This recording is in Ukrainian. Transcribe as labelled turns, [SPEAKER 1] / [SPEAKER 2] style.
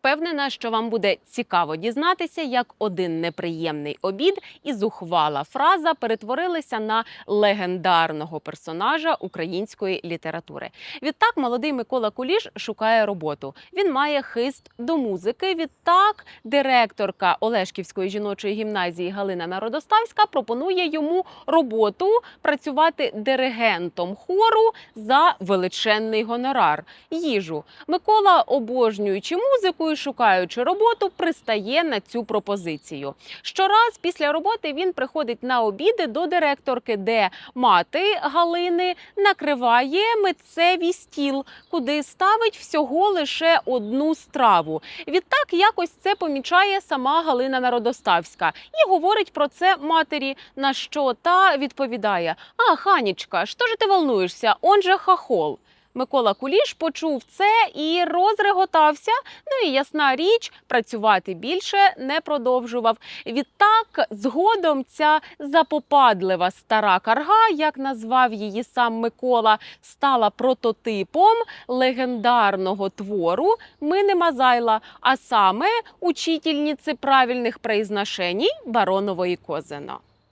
[SPEAKER 1] Впевнена, що вам буде цікаво дізнатися, як один неприємний обід і зухвала фраза перетворилися на легендарного персонажа української літератури. Відтак, молодий Микола Куліш шукає роботу. Він має хист до музики. Відтак, директорка Олешківської жіночої гімназії Галина Народоставська пропонує йому роботу працювати диригентом хору за величезний гонорар. Їжу Микола, обожнюючи музику і шукаючи роботу, пристає на цю пропозицію. Щораз після роботи він приходить на обіди до директорки, де мати Галини накриває митцевий стіл, куди ставить всього лише одну страву. Відтак якось це помічає сама Галина Народоставська і говорить про це матері. На що та відповідає: А, Ханічка, що ж ти волнуєшся? Он же хахол. Микола Куліш почув це і розреготався. Ну і ясна річ, працювати більше не продовжував. Відтак, згодом ця запопадлива стара карга, як назвав її сам Микола, стала прототипом легендарного твору Мини Мазайла, а саме учительниці правильних произношеній Баронової Козино.